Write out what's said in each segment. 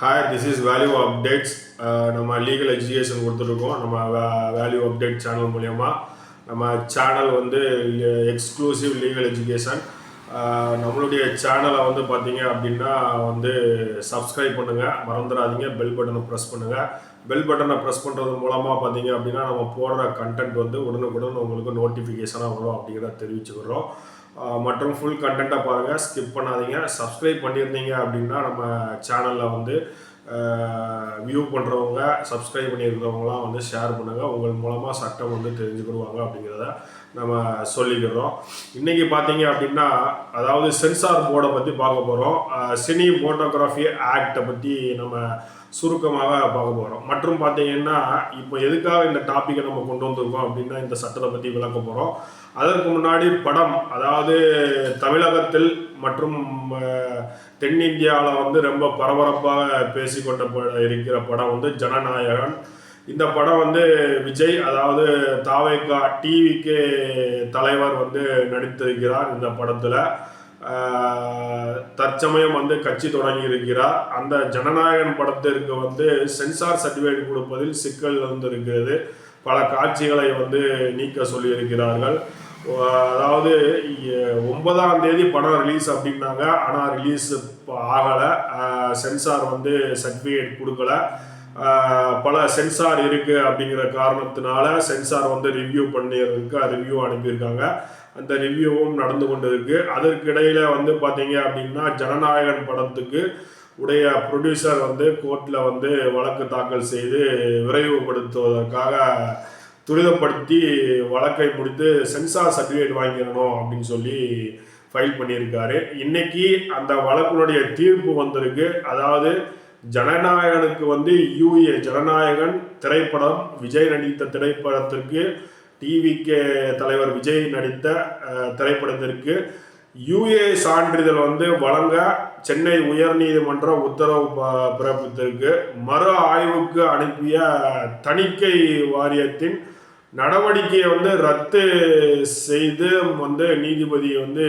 Hi this is value updates நம்ம legal education கொடுத்துருக்கோம் நம்ம வேல்யூ அப்டேட் சேனல் மூலயமா. நம்ம சேனல் வந்து எக்ஸ்க்ளூசிவ் லீகல் எஜுகேஷன் நம்மளுடைய சேனலை வந்து பார்த்தீங்க அப்படின்னா வந்து சப்ஸ்கிரைப் பண்ணுங்கள் மறந்துடாதீங்க. பெல் பட்டனை ப்ரெஸ் பண்ணுங்கள் பெல் பட்டனை ப்ரெஸ் பண்ணுறது மூலமாக பார்த்தீங்க அப்படின்னா நம்ம போடுற கண்டென்ட் வந்து உடனுக்குடன் உங்களுக்கு நோட்டிஃபிகேஷனாக வரும் அப்படிங்கிறத தெரிவிச்சுக்கிறோம். மற்றும் ஃபுல் கண்டென்ட்டை பாருங்கள் ஸ்கிப் பண்ணாதீங்க. சப்ஸ்கிரைப் பண்ணியிருந்தீங்க அப்படின்னா நம்ம சேனலில் வந்து வியூ பண்ணுறவங்க சப்ஸ்கிரைப் பண்ணியிருக்கிறவங்களாம் வந்து ஷேர் பண்ணுங்கள் உங்கள் மூலமாக சட்டம் வந்து தெரிஞ்சுக்கிடுவாங்க அப்படிங்கிறத நம்ம சொல்லிக்கிறோம் இன்றைக்கி பார்த்தீங்க அப்படின்னா அதாவது சென்சார் போர்டை பற்றி பார்க்க போகிறோம் சினி போட்டோகிராஃபி ஆக்டை பற்றி நம்ம சுருக்கமாக பார்க்க போகிறோம் மற்றும் பார்த்தீங்கன்னா இப்போ எதுக்காக இந்த டாப்பிக்கை நம்ம கொண்டு வந்திருக்கோம் அப்படின்னா இந்த சட்டத்தை பற்றி விளக்க போகிறோம் அதற்கு முன்னாடி படம் அதாவது தமிழகத்தில் மற்றும் தென்னிந்தியாவில் வந்து ரொம்ப பரபரப்பாக பேசிக்கொண்ட இருக்கிற படம் வந்து ஜனநாயகன். இந்த படம் வந்து விஜய் அதாவது தாவேகா டிவிக்கு தலைவர் வந்து நடித்திருக்கிறார் இந்த படத்தில். தற்சமயம் வந்து கட்சி தொடங்கி இருக்கிறார் அந்த ஜனநாயகன் படத்திற்கு வந்து சென்சார் சர்டிஃபிகேட் கொடுப்பதில் சிக்கல் வந்து இருக்கிறது பல காட்சிகளை வந்து நீக்க சொல்லியிருக்கிறார்கள். அதாவது ஒன்பதாம் தேதி படம் ரிலீஸ் அப்படின்னாங்க. ஆனால் ரிலீஸ் ஆகலை. சென்சார் வந்து சர்டிஃபிகேட் கொடுக்கல. பல சென்சார் இருக்கு அப்படிங்கிற காரணத்தினால சென்சார் வந்து ரிவ்யூ பண்ணியிருக்கு ரிவ்யூ அனுப்பியிருக்காங்க. அந்த ரிவ்யூவும் நடந்து கொண்டு இருக்கு அதற்கிடையில் வந்து பார்த்தீங்க அப்படின்னா ஜனநாயகன் படத்துக்கு உடைய ப்ரொடியூசர் வந்து கோர்ட்டில் வந்து வழக்கு தாக்கல் செய்து விரைவுபடுத்துவதற்காக துரிதப்படுத்தி வழக்கை முடித்து சென்சார் சர்டிஃபிகேட் வாங்கிடணும் அப்படின்னு சொல்லி ஃபைல் பண்ணியிருக்காரு. இன்னைக்கு அந்த வழக்கினுடைய தீர்ப்பு வந்திருக்கு. அதாவது ஜனநாயகனுக்கு வந்து யூஏ ஜனநாயகன் திரைப்படம் விஜய் நடித்த திரைப்படத்திற்கு டிவிகே தலைவர் விஜய் நடித்த திரைப்படத்திற்கு யூஏ சான்றிதழ் வந்து வழங்க சென்னை உயர்நீதிமன்றம் உத்தரவு ப- பிறப்பித்திருக்கு. மறு ஆய்வுக்கு அனுப்பிய தணிக்கை வாரியத்தின் நடவடிக்கையை வந்து ரத்து செய்து வந்து நீதிபதி வந்து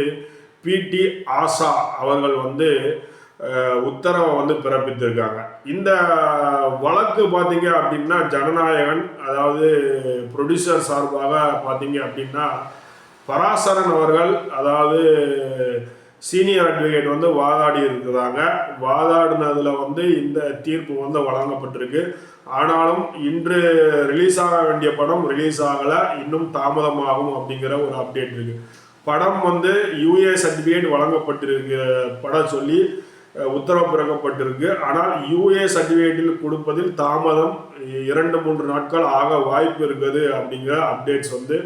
பிடி ஆஷா அவர்கள் வந்து உத்தரவை வந்து பிறப்பித்திருக்காங்க. இந்த வழக்கு பார்த்தீங்க அப்படின்னா ஜனநாயகன் அதாவது ப்ரொடியூசர் சார்பாக பார்த்தீங்க அப்படின்னா பராசரன் அவர்கள் அதாவது சீனியர் அட்வொகேட் வந்து வாதாடி இருக்கிறாங்க. வாதாடினதுல வந்து இந்த தீர்ப்பு வந்து வழங்கப்பட்டிருக்கு. ஆனாலும் இன்று ரிலீஸ் ஆக வேண்டிய படம் ரிலீஸ் ஆகலை. இன்னும் தாமதமாகும் அப்படிங்கிற ஒரு அப்டேட் இருக்கு. படம் வந்து யூஏ சர்டிஃபிகேட் வழங்கப்பட்டிருக்கு படம் சொல்லி உத்தரவு பிறக்கப்பட்டிருக்கு. ஆனால் யூஏ சர்டிஃபிகேட்டில் கொடுப்பதில் தாமதம் இரண்டு மூன்று நாட்கள் ஆக வாய்ப்பு இருக்குது அப்படிங்கிற அப்டேட்ஸ் வந்து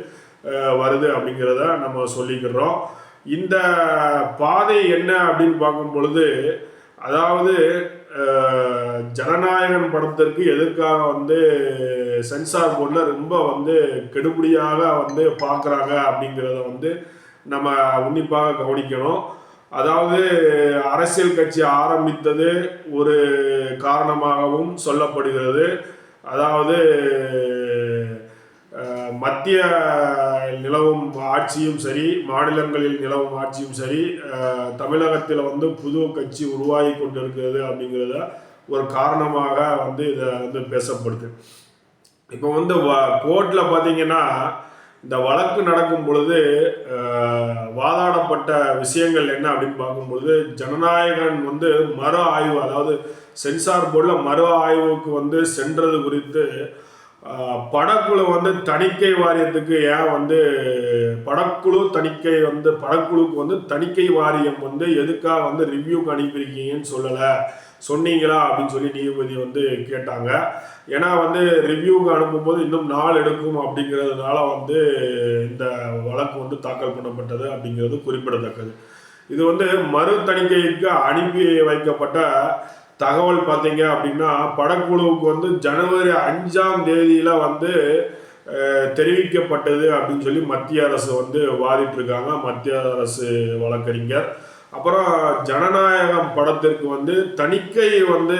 வருது அப்படிங்கிறத நம்ம சொல்லிக்கிறோம். இந்த பாதை என்ன அப்படின்னு பார்க்கும் பொழுது அதாவது ஜனநாயகன் படத்திற்கு எதற்காக வந்து சென்சார் போர்டில் ரொம்ப வந்து கெடுபடியாக வந்து பார்க்குறாங்க அப்படிங்கிறத வந்து நம்ம உன்னிப்பாக கவனிக்கணும். அதாவது அரசியல் கட்சி ஆரம்பித்தது ஒரு காரணமாகவும் சொல்லப்படுகிறது. அதாவது மத்திய நிலவும் ஆட்சியும் சரி மாநிலங்களில் நிலவும் ஆட்சியும் சரி தமிழகத்தில் வந்து புது கட்சி உருவாகி கொண்டிருக்கிறது அப்படிங்கிறத ஒரு காரணமாக வந்து இதை வந்து பேசப்படுது. இப்போ வந்து வ கோர்ட்டில் பார்த்தீங்கன்னா இந்த வழக்கு நடக்கும் பொழுது வாதாடப்பட்ட விஷயங்கள் என்ன அப்படின்னு பார்க்கும்பொழுது ஜனநாயகன் வந்து மறு ஆய்வு அதாவது சென்சார் போர்டில் மறு ஆய்வுக்கு வந்து சென்றது குறித்து படக்குழு வந்து தணிக்கை வாரியத்துக்கு ஏன் வந்து படக்குழு தணிக்கை வந்து படக்குழுக்கு வந்து தணிக்கை வாரியம் வந்து எதுக்காக வந்து ரிவ்யூக்கு அனுப்பியிருக்கீங்கன்னு சொல்லலை. சொன்னீங்களா அப்படின்னு சொல்லி நீதிபதி வந்து கேட்டாங்க. ஏன்னா வந்து ரிவ்யூக்கு அனுப்பும்போது இன்னும் நாள் எடுக்கும் அப்படிங்கிறதுனால வந்து இந்த வழக்கு வந்து தாக்கல் பண்ணப்பட்டது அப்படிங்கிறது குறிப்பிடத்தக்கது. இது வந்து மறு தணிக்கைக்கு அனுப்பி வைக்கப்பட்ட தகவல் பார்த்தீங்க அப்படின்னா படக்குழுவுக்கு வந்து ஜனவரி அஞ்சாம் தேதியில் வந்து தெரிவிக்கப்பட்டது அப்படின்னு சொல்லி மத்திய அரசு வந்து வாதிட்டு இருக்காங்க மத்திய அரசு வழக்கறிஞர் அப்புறம் ஜனநாயகம் படத்திற்கு வந்து தணிக்கை வந்து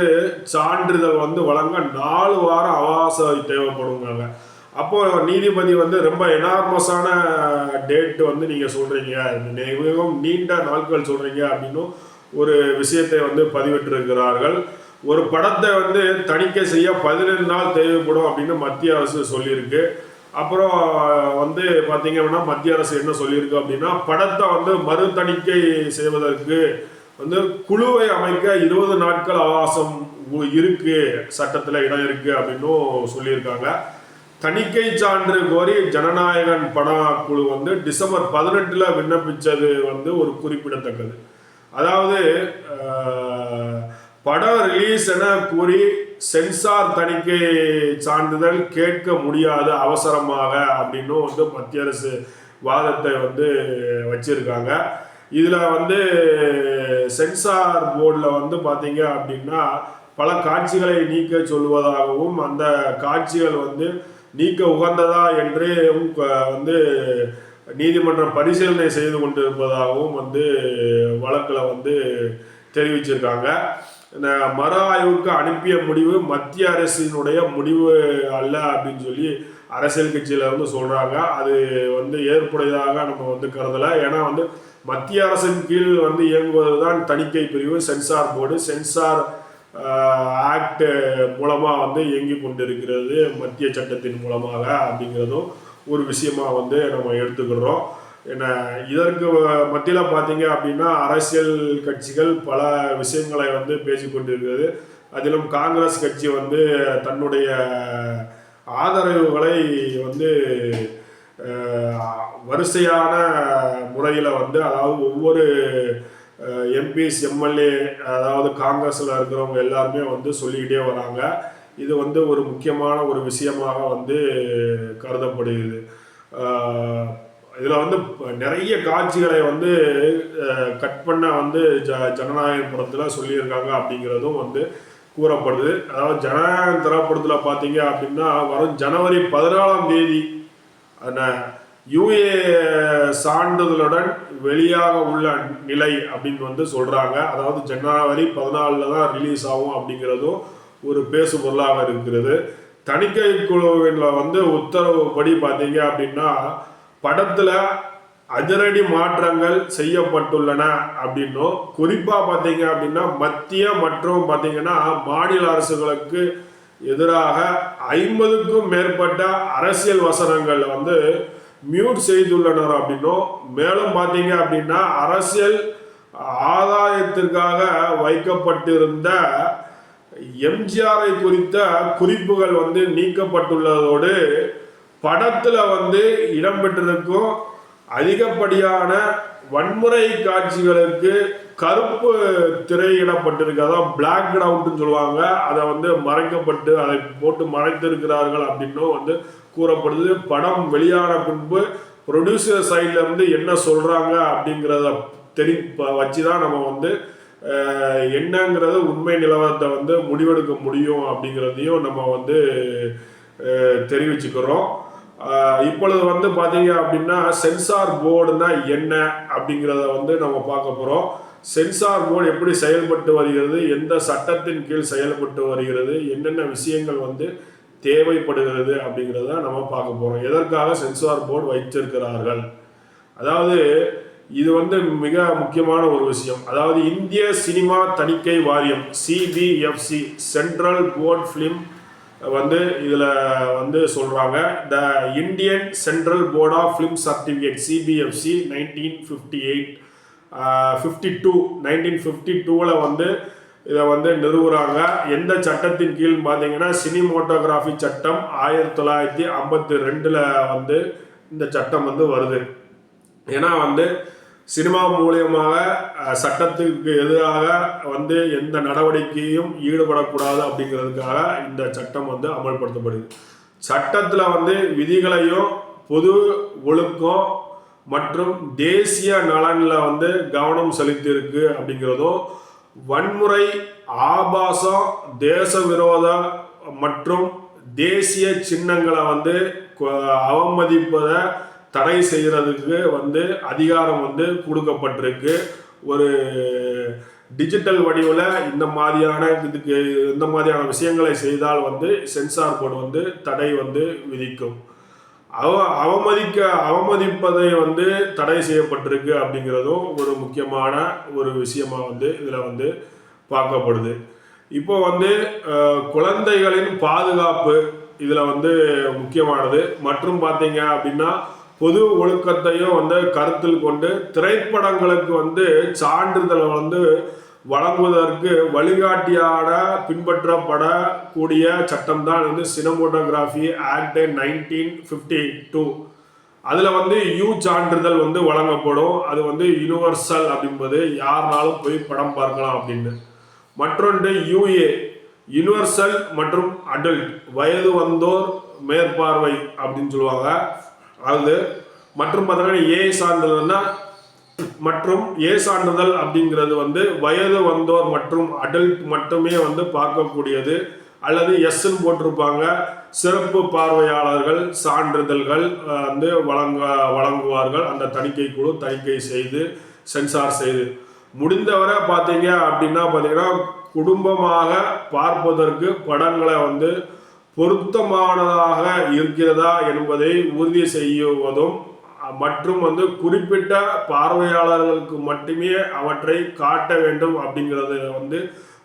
சான்றிதழ் வந்து வழங்க நாலு வாரம் அவகாசம் தேவைப்படுங்காங்க அப்போ நீதிபதி வந்து ரொம்ப எனார்மஸான டேட் வந்து நீங்கள் சொல்கிறீங்க மிகவும் நீண்ட நாட்கள் சொல்கிறீங்க அப்படின்னும் ஒரு விஷயத்தை வந்து பதிவிட்டிருக்கிறார்கள். ஒரு படத்தை வந்து தணிக்கை செய்ய பதினெண்டு நாள் தேவைப்படும் அப்படின்னு மத்திய அரசு சொல்லியிருக்கு. அப்புறம் வந்து பார்த்தீங்க அப்படின்னா மத்திய அரசு என்ன சொல்லியிருக்கு அப்படின்னா படத்தை வந்து மறு தணிக்கை செய்வதற்கு வந்து குழுவை அமைக்க இருபது நாட்கள் அவகாசம் இருக்கு சட்டத்தில் இடம் இருக்கு அப்படின்னும் சொல்லியிருக்காங்க. தணிக்கை சான்று கோரி ஜனநாயகன் படக்குழு வந்து டிசம்பர் பதினெட்டில் விண்ணப்பித்தது வந்து ஒரு குறிப்பிடத்தக்கது. அதாவது படம் என கூறி சென்சார் தணிக்கை சான்றிதழ் கேட்க முடியாது அவசரமாக அப்படின்னும் வந்து மத்திய அரசு வாதத்தை வந்து வச்சிருக்காங்க. இதில் வந்து சென்சார் போர்டில் வந்து பார்த்தீங்க அப்படின்னா பல காட்சிகளை நீக்க சொல்வதாகவும் அந்த காட்சிகள் வந்து நீக்க உகந்ததா என்று வந்து நீதிமன்றம் பரிசீலனை செய்து கொண்டிருப்பதாகவும் வந்து வழக்கில் வந்து தெரிவிச்சிருக்காங்க. மறு ஆய்வுக்கு அனுப்பிய முடிவு மத்திய அரசினுடைய முடிவு அல்ல அப்படின்னு சொல்லி அரசியல் கட்சியில் வந்து சொல்கிறாங்க அது வந்து ஏற்புடையதாக நம்ம வந்து கருதலை. ஏன்னா வந்து மத்திய அரசின் கீழ் வந்து இயங்குவது தான் தணிக்கை பிரிவு சென்சார் போர்டு. சென்சார் ஆக்ட் மூலமாக வந்து இயங்கி கொண்டிருக்கிறது மத்திய சட்டத்தின் மூலமாக அப்படிங்கிறதும் ஒரு விஷயமா வந்து நம்ம எடுத்துக்கிறோம் என்ன இதற்கு மத்தியில் பார்த்தீங்க அப்படின்னா அரசியல் கட்சிகள் பல விஷயங்களை வந்து பேசிக்கொண்டிருக்கிறது அதிலும் காங்கிரஸ் கட்சி வந்து தன்னுடைய ஆதரவுகளை வந்து வரிசையான முறையில் வந்து அதாவது ஒவ்வொரு எம்பிஸ் எம்எல்ஏ அதாவது காங்கிரஸில் இருக்கிறவங்க எல்லாருமே வந்து சொல்லிக்கிட்டே வராங்க. இது வந்து ஒரு முக்கியமான ஒரு விஷயமாக வந்து கருதப்படுகிறது. இதில் வந்து நிறைய காட்சிகளை வந்து கட் பண்ண வந்து ஜ ஜனநாயக படத்தில் சொல்லியிருக்காங்க அப்படிங்கிறதும் வந்து கூறப்படுது. அதாவது ஜனநாயக திரைப்படத்தில் பார்த்தீங்க அப்படின்னா வரும் ஜனவரி பதினாலாம் தேதி யூஏ சான்றிதழுடன் வெளியாக உள்ள நிலை அப்படின்னு வந்து சொல்கிறாங்க அதாவது ஜனவரி பதினாலில் தான் ரிலீஸ் ஆகும் அப்படிங்கிறதும் ஒரு பேசு பொருளாக இருக்கிறது. தணிக்கை குழுவில் வந்து உத்தரவுப்படி பார்த்தீங்க அப்படின்னா படத்துல அதிரடி மாற்றங்கள் செய்யப்பட்டுள்ளன அப்படின்னும் குறிப்பா பார்த்தீங்க அப்படின்னா மத்திய மற்றும் பார்த்தீங்கன்னா மாநில அரசுகளுக்கு எதிராக ஐம்பதுக்கும் மேற்பட்ட அரசியல் வசனங்கள் வந்து மியூட் செய்துள்ளனர் அப்படின்னும் மேலும் பார்த்தீங்க அப்படின்னா அரசியல் ஆதாயத்திற்காக வைக்கப்பட்டிருந்த எம்ஜிஆரை குறித்த குறிப்புகள் வந்து நீக்கப்பட்டுள்ளதோடு படத்துல வந்து இடம்பெற்றிருக்கும் அதிகப்படியான வன்முறை காட்சிகளுக்கு கருப்பு திரையிடப்பட்டிருக்கு அதாவது பிளாக் அவுட்னு சொல்லுவாங்க. அதை வந்து மறைக்கப்பட்டு அதை போட்டு மறைத்திருக்கிறார்கள் அப்படின்னும் வந்து கூறப்படுது. படம் வெளியான பின்பு ப்ரொடியூசர் சைட்ல இருந்து என்ன சொல்றாங்க அப்படிங்கிறத தெரி வச்சு தான் நம்ம வந்து என்னங்கிறது உண்மை நிலவரத்தை வந்து முடிவெடுக்க முடியும் அப்படிங்கிறதையும் நம்ம வந்து அஹ், தெரிவிச்சுக்கிறோம். இப்பொழுது வந்து பார்த்தீங்க அப்படின்னா சென்சார் போர்டுனா என்ன அப்படிங்கிறத வந்து நம்ம பார்க்க போகிறோம் சென்சார் போர்டு எப்படி செயல்பட்டு வருகிறது எந்த சட்டத்தின் கீழ் செயல்பட்டு வருகிறது என்னென்ன விஷயங்கள் வந்து தேவைப்படுகிறது அப்படிங்கிறத நம்ம பார்க்க போகிறோம் எதற்காக சென்சார் போர்டு வைத்திருக்கிறார்கள்? அதாவது இது வந்து மிக முக்கியமான ஒரு விஷயம். அதாவது இந்திய சினிமா தணிக்கை வாரியம் சிபிஎஃப்சி சென்ட்ரல் போர்ட் ஃபிலிம் வந்து இதில் வந்து சொல்கிறாங்க the Indian central board of film certificate CBFC nineteen fifty eight fifty two nineteen fifty டூவில் வந்து இதை வந்து நிறுவுறாங்க. எந்த சட்டத்தின் கீழ் பார்த்தீங்கன்னா சினிமோட்டோகிராஃபி சட்டம் ஆயிரத்தி தொள்ளாயிரத்தி ஐம்பத்தி ரெண்டில் வந்து இந்த சட்டம் வந்து வருது. ஏன்னா வந்து சினிமா மூலியமாக சட்டத்துக்கு எதிராக வந்து எந்த நடவடிக்கையும் ஈடுபடக்கூடாது அப்படிங்கிறதுக்காக இந்த சட்டம் வந்து அமல்படுத்தப்படுது. சட்டத்தில் வந்து விதிகளையும் பொது ஒழுக்கம் மற்றும் தேசிய நலனில் வந்து கவனம் செலுத்தியிருக்கு அப்படிங்கிறதும் வன்முறை ஆபாசம் தேச விரோத மற்றும் தேசிய சின்னங்களை வந்து அவமதிப்பதை தடை செய்கிறதுக்கு வந்து அதிகாரம் வந்து கொடுக்கப்பட்டிருக்கு. ஒரு டிஜிட்டல் வடிவில் இந்த மாதிரியான இதுக்கு இந்த மாதிரியான விஷயங்களை செய்தால் வந்து சென்சார் போர்டு வந்து தடை வந்து விதிக்கும். அவ அவமதிக்க அவமதிப்பதை வந்து தடை செய்யப்பட்டிருக்கு அப்படிங்கிறதும் ஒரு முக்கியமான ஒரு விஷயமா வந்து இதில் வந்து பார்க்கப்படுது. இப்போ வந்து குழந்தைகளின் பாதுகாப்பு இதில் வந்து முக்கியமானது. மற்றும் பார்த்தீங்க அப்படின்னா பொது ஒழுக்கத்தையும் வந்து கருத்தில் கொண்டு திரைப்படங்களுக்கு வந்து சான்றிதழ் வந்து வழங்குவதற்கு வழிகாட்டியான பின்பற்றப்படக்கூடிய சட்டம் தான் வந்து cinematography act nineteen fifty two அதில் வந்து யூ சான்றிதழ் வந்து வழங்கப்படும். அது வந்து யுனிவர்சல் அப்படின்பது யாருனாலும் போய் படம் பார்க்கலாம் அப்படின்னு. மற்றொன்று யூஏ யுனிவர்சல் மற்றும் அடல்ட் வயது வந்தோர் மேற்பார்வை அப்படின்னு சொல்லுவாங்க. அது மற்றும் பார்த்தீங்கன்னா ஏ சான்றிதழ்னா மற்றும் ஏ சான்றிதழ் அப்படிங்கிறது வந்து வயது வந்தோர் மற்றும் அடல்ட் மட்டுமே வந்து பார்க்கக்கூடியது. அல்லது எஸ்ன்னு போட்டிருப்பாங்க. சிறப்பு பார்வையாளர்கள் சான்றிதழ்கள் வந்து வழங்க வழங்குவார்கள். அந்த தணிக்கை குழு தணிக்கை செய்து சென்சார் செய்து. முடிந்தவரை பார்த்தீங்க அப்படின்னா பார்த்தீங்கன்னா குடும்பமாக பார்ப்பதற்கு படங்களை வந்து பொருத்தமானதாக இருக்கிறதா என்பதை உறுதி செய்வதும் மற்றும் வந்து குறிப்பிட்ட பார்வையாளர்களுக்கு மட்டுமே அவற்றை காட்ட வேண்டும் அப்படிங்கிறத வந்து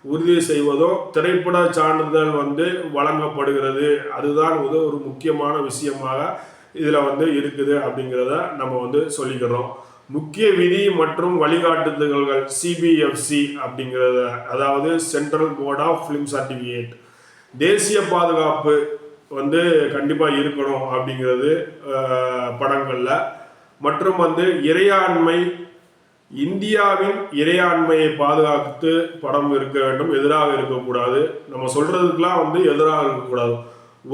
உறுதி செய்வதும் திரைப்பட சான்றிதழ் வந்து வழங்கப்படுகிறது. அதுதான் வந்து ஒரு முக்கியமான விஷயமாக இதில் வந்து இருக்குது அப்படிங்கிறத நம்ம வந்து சொல்லிக்கிறோம். முக்கிய விதி மற்றும் வழிகாட்டுதல்கள் சிபிஎஃப்சி அப்படிங்கிறத அதாவது central board of film certificate தேசிய பாதுகாப்பு வந்து கண்டிப்பாக இருக்கணும் அப்படிங்கிறது படங்களில். மற்றும் வந்து இறையாண்மை இந்தியாவின் இறையாண்மையை பாதுகாத்து படம் இருக்க வேண்டும் எதிராக இருக்கக்கூடாது. நம்ம சொல்றதுக்கெல்லாம் வந்து எதிராக இருக்கக்கூடாது.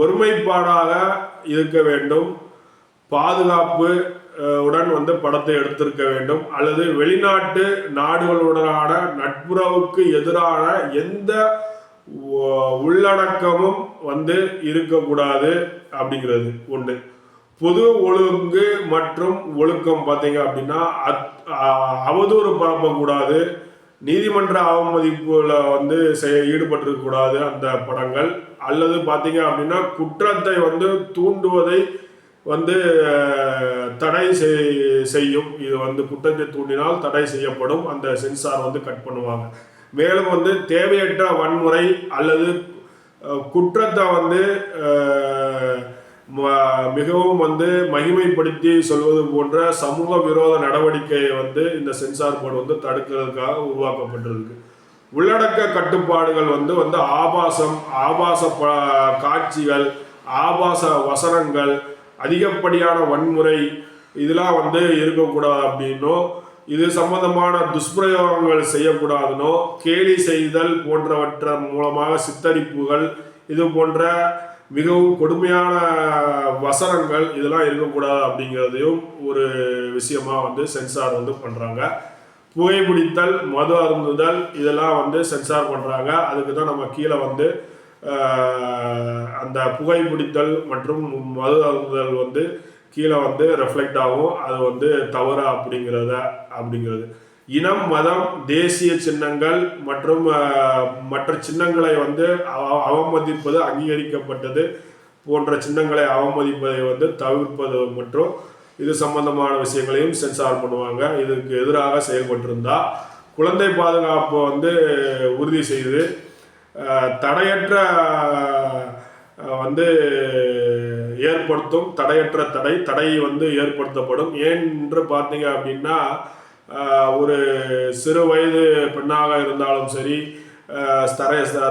ஒருமைப்பாடாக இருக்க வேண்டும். பாதுகாப்பு உடன் வந்து படத்தை எடுத்திருக்க வேண்டும். அல்லது வெளிநாட்டு நாடுகளுடனான நட்புறவுக்கு எதிரான எந்த உள்ளடக்கமும் வந்து இருக்கக்கூடாது அப்படிங்கிறது ஒன்று பொது ஒழுங்கு மற்றும் ஒழுக்கம் பார்த்தீங்க அப்படின்னா அத்- அவதூறு பரப்பக்கூடாது. நீதிமன்ற அவமதிப்புல வந்து செய்ய ஈடுபட்டிருக்கக்கூடாது அந்த படங்கள். அல்லது பார்த்தீங்க அப்படின்னா குற்றத்தை வந்து தூண்டுவதை வந்து தடை செய்- செய்யும். இது வந்து குற்றத்தை தூண்டினால் தடை செய்யப்படும். அந்த சென்சார் வந்து கட் பண்ணுவாங்க. மேலும் வந்து தேவையற்ற வன்முறை அல்லது குற்றத்தை வந்து ம- மிகவும் வந்து மகிமைப்படுத்தி சொல்வது போன்ற சமூக விரோத நடவடிக்கையை வந்து இந்த சென்சார் போர்டு வந்து தடுக்கிறதுக்காக உருவாக்கப்பட்டிருக்கு. உள்ளடக்க கட்டுப்பாடுகள் வந்து வந்து ஆபாசம் ஆபாச காட்சிகள் ஆபாச வசனங்கள் அதிகப்படியான வன்முறை இதெல்லாம் வந்து இருக்கக்கூடாது அப்படின்னும் இது சம்பந்தமான துஷ்பிரயோகங்கள் செய்யக்கூடாதுனோ கேலி செய்தல் போன்றவற்ற மூலமாக சித்தரிப்புகள் இது போன்ற மிகவும் கொடுமையான வசனங்கள் இதெல்லாம் இருக்கக்கூடாது அப்படிங்கிறதையும் ஒரு விஷயமா வந்து சென்சார் வந்து பண்ணுறாங்க புகைப்பிடித்தல் மது அருந்துதல் இதெல்லாம் வந்து சென்சார் பண்ணுறாங்க அதுக்கு தான் நம்ம கீழே வந்து அந்த புகைப்பிடித்தல் மற்றும் மது அருந்துதல் வந்து கீழே வந்து ரெஃப்ளெக்ட் ஆகும். அது வந்து தவறா அப்படிங்கிறத அப்படிங்கிறது. இனம் மதம் தேசிய சின்னங்கள் மற்றும் மற்ற சின்னங்களை வந்து அவ- அவமதிப்பது அங்கீகரிக்கப்பட்டது போன்ற சின்னங்களை அவமதிப்பதை வந்து தவிர்ப்பது மற்றும் இது சம்பந்தமான விஷயங்களையும் சென்சார் பண்ணுவாங்க. இதுக்கு எதிராக செயல்பட்டிருந்தா குழந்தை பாதுகாப்பை வந்து உறுதி செய்து தடையற்ற வந்து ஏற்படுத்தும் தடையற்ற தடை தடை வந்து ஏற்படுத்தப்படும். ஏன் என்று பார்த்தீங்க அப்படின்னா ஒரு சிறு வயது பெண்ணாக இருந்தாலும் சரி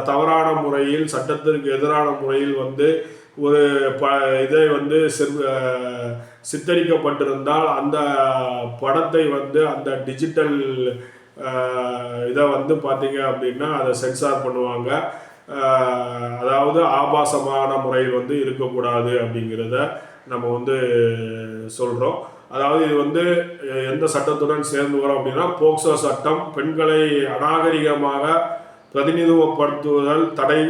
தவறான முறையில் சட்டத்திற்கு எதிரான முறையில் வந்து ஒரு ப இதை வந்து சிறு- சித்தரிக்கப்பட்டிருந்தால் அந்த படத்தை வந்து அந்த டிஜிட்டல் இதை வந்து பார்த்தீங்க அப்படின்னா அதை சென்சார் பண்ணுவாங்க. அதாவது ஆபாசமான முறையில் வந்து இருக்கக்கூடாது அப்படிங்கிறத நம்ம வந்து சொல்கிறோம் அதாவது இது வந்து எந்த சட்டத்துடன் சேர்ந்து வரும் அப்படின்னா போக்சோ சட்டம் பெண்களை அநாகரிகமாக பிரதிநிதித்துவப்படுத்துதல் தடை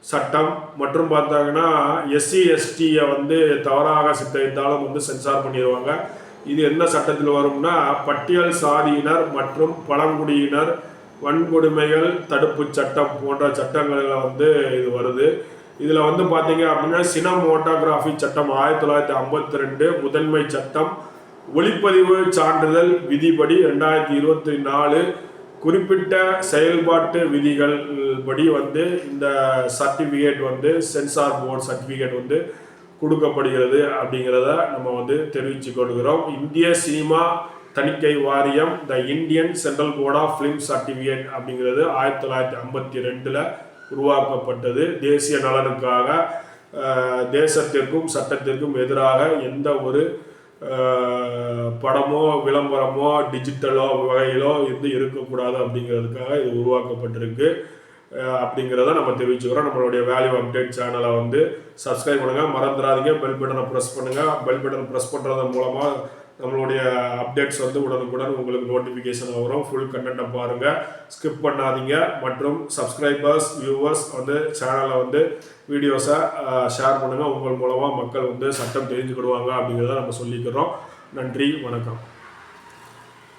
சட்டம் மற்றும் பார்த்தாங்கன்னா எஸ்சி எஸ்டியை வந்து தவறாக சித்தரித்தாலும் வந்து சென்சார் பண்ணிடுவாங்க. இது என்ன சட்டத்தில் வரும்னா பட்டியல் சாதியினர் மற்றும் பழங்குடியினர் வன்கொடுமைகள் தடுப்பு சட்டம் போன்ற சட்டங்களில் வந்து இது வருது. இதில் வந்து பார்த்தீங்க அப்படின்னா சினமோட்டோகிராஃபி சட்டம் ஆயிரத்தி தொள்ளாயிரத்தி ஐம்பத்தி ரெண்டு முதன்மை சட்டம் ஒளிப்பதிவு சான்றிதழ் விதிப்படி ரெண்டாயிரத்தி இருபத்தி நாலு குறிப்பிட்ட செயல்பாட்டு விதிகள் படி வந்து இந்த சர்டிஃபிகேட் வந்து சென்சார் போர்டு சர்டிஃபிகேட் வந்து கொடுக்கப்படுகிறது அப்படிங்கிறத நம்ம வந்து தெரிவித்து கொள்கிறோம். இந்திய சினிமா தணிக்கை வாரியம் the Indian central board of film certificate அப்படிங்கிறது ஆயிரத்தி தொள்ளாயிரத்தி ஐம்பத்தி ரெண்டில் உருவாக்கப்பட்டது. தேசிய நலனுக்காக தேசத்திற்கும் சட்டத்திற்கும் எதிராக எந்த ஒரு படமோ விளம்பரமோ டிஜிட்டலோ வகையிலோ இது இருக்கக்கூடாது அப்படிங்கிறதுக்காக இது உருவாக்கப்பட்டிருக்கு. அப்படிங்கிறத நம்ம தெரிவிச்சுக்கிறோம். நம்மளுடைய வேல்யூ அப்டேட் சேனலை வந்து சப்ஸ்கிரைப் பண்ணுங்கள் மறந்துடாதீங்க. பெல் பட்டனை ப்ரெஸ் பண்ணுங்கள் பெல் பட்டன் ப்ரெஸ் பண்ணுறது மூலமாக நம்மளுடைய அப்டேட்ஸ் வந்து உடனுக்குடன் உங்களுக்கு நோட்டிஃபிகேஷன் வரும். ஃபுல் கண்டென்ட்டை பாருங்கள் ஸ்கிப் பண்ணாதீங்க. மற்றும் சப்ஸ்கிரைபர்ஸ் வியூவர்ஸ் வந்து சேனலை வந்து வீடியோஸை ஷேர் பண்ணுங்கள் உங்கள் மூலமாக மக்கள் வந்து சட்டம் தெரிஞ்சுக்கிடுவாங்க அப்படிங்கிறத நம்ம சொல்லிக்கிறோம். நன்றி வணக்கம்.